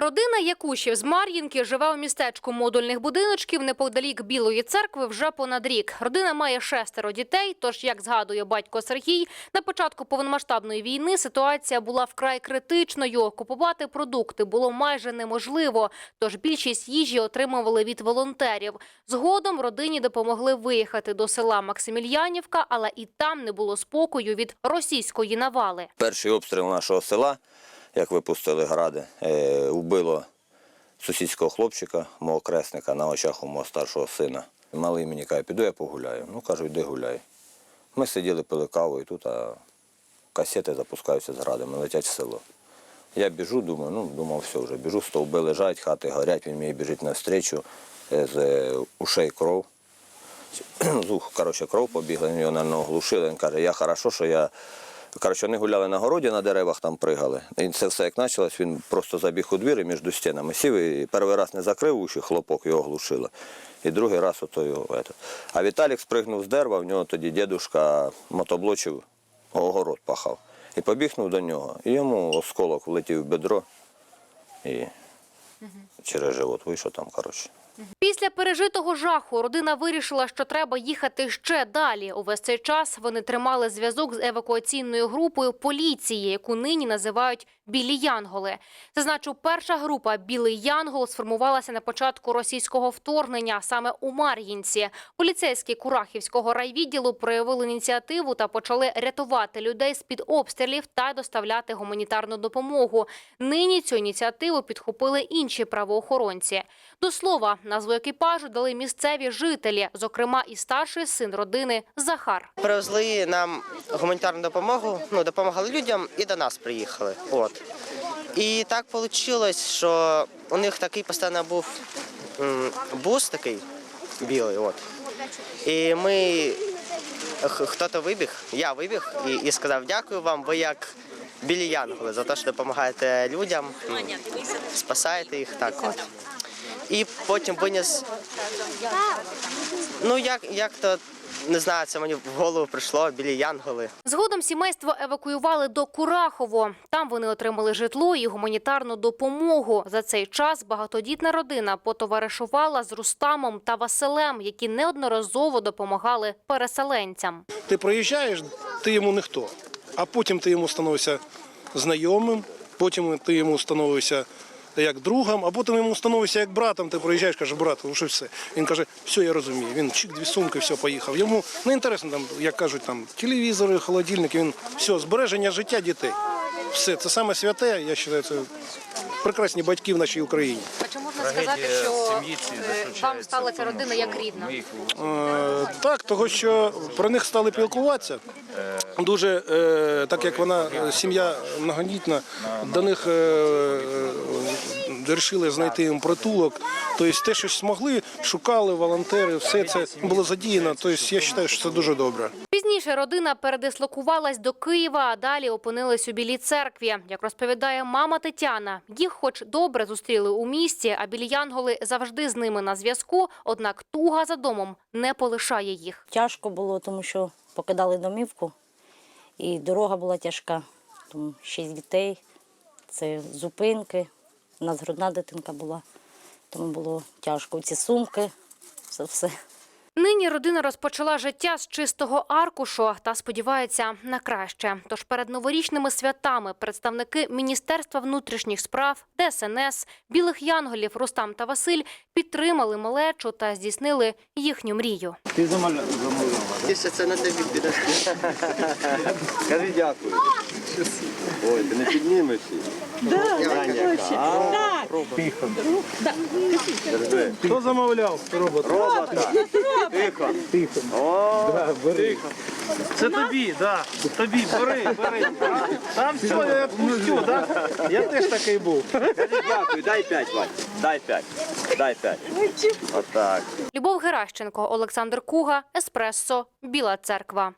Родина Якушів з Мар'їнки живе у містечку модульних будиночків неподалік Білої церкви вже понад рік. Родина має шестеро дітей. Тож, як згадує батько Сергій, на початку повномасштабної війни ситуація була вкрай критичною. Купувати продукти було майже неможливо. Тож більшість їжі отримували від волонтерів. Згодом родині допомогли виїхати до села Максимільянівка, але і там не було спокою від російської навали. Перший обстріл нашого села, як випустили гради, е, вбило сусідського хлопчика, мого кресника, на очах у мого старшого сина. Малий мені каже, піду я погуляю. Ну, кажу, йди гуляй. Ми сиділи, пили каву, і тут а, касети запускаються з градами, летять в село. Я біжу, думаю, ну, думав, все вже, біжу, стовби лежать, хати горять, він мені біжить навстрічу, е, з е, ушей кров. з ух, коротше, кров побігла, він його, мабуть, оглушили. Він каже, я хорошо, що я. Коротше, вони гуляли на городі, на деревах там пригали. І це все як почалось, він просто забіг у двір і між стінами сів і перший раз не закрив уші, хлопок його оглушило. І другий раз ото його. Ето. А Віталік спригнув з дерева, в нього тоді дідушка мотоблочив, огород пахав. І побігнув до нього. І йому осколок влетів в бедро і через живот вийшов там, коротше. Після пережитого жаху родина вирішила, що треба їхати ще далі. Увесь цей час вони тримали зв'язок з евакуаційною групою поліції, яку нині називають Білі Янголи. Зазначу, перша група Білий Янгол сформувалася на початку російського вторгнення саме у Мар'їнці. Поліцейські Курахівського райвідділу проявили ініціативу та почали рятувати людей з під обстрілів та доставляти гуманітарну допомогу. Нині цю ініціативу підхопили інші правоохоронці. До слова, назву екіпажу дали місцеві жителі, зокрема і старший син родини Захар. Привезли нам гуманітарну допомогу, ну, допомагали людям і до нас приїхали. От. І так вийшло, що у них такий постійно був бус такий білий. От. І ми х- хто-то вибіг, я вибіг і, і сказав дякую вам, ви як білі янголи за те, що допомагаєте людям, спасаєте їх. Так, от. І потім виніс Ну як, як то не знаю, це мені в голову прийшло білі янголи. Згодом сімейство евакуювали до Курахово. Там вони отримали житло і гуманітарну допомогу. За цей час багатодітна родина потоваришувала з Рустамом та Василем, які неодноразово допомагали переселенцям. Ти проїжджаєш, ти йому ніхто, а потім ти йому становишся знайомим, потім ти йому становишся як другом, а потім йому становишся як братом. Ти проїжджаєш, кажеш, брат, вже все. Він каже, все, я розумію. Він чик, дві сумки, все, поїхав. Йому не інтересно, там, як кажуть, там телевізори, холодильники. Він все, збереження життя дітей. Все, це саме святе, я вважаю, це прекрасні батьки в нашій Україні. А чи можна сказати, що вам стала ця родина як рідна? Е, Так, того що про них стали спілкуватися. Дуже е, так як вона е, сім'я многодітна, до них е, е, вирішили знайти їм притулок. Тобто те, що змогли, шукали волонтери, все це було задіяно. Тобто я вважаю, що це дуже добре. Пізніше родина передислокувалась до Києва, а далі опинились у Білій церкві. Як розповідає мама Тетяна, їх хоч добре зустріли у місті, а білі янголи завжди з ними на зв'язку, однак туга за домом не полишає їх. Тяжко було, тому що покидали домівку, і дорога була тяжка. Тому шість дітей, це зупинки. У нас грудна дитинка була, тому було тяжко. Ці сумки, це все. Нині родина розпочала життя з чистого аркушу та сподівається на краще. Тож перед новорічними святами представники Міністерства внутрішніх справ, ДСНС, білих янголів Рустам та Василь підтримали малечу та здійснили їхню мрію. Якщо це на тобі піде. Скажи дякую. Ой, ти не піднімеш її? Хто замовляв робот? Робота. Тихо. Тихо. О, тихо. Це тобі, да. Тобі, бери, бери. Там все, я пущу, да? Я теж такий був. Дякую, дай п'ять, Вань. Дай п'ять. Дай п'ять. Отак. Любов Геращенко, Олександр Куга, Еспресо, Біла Церква.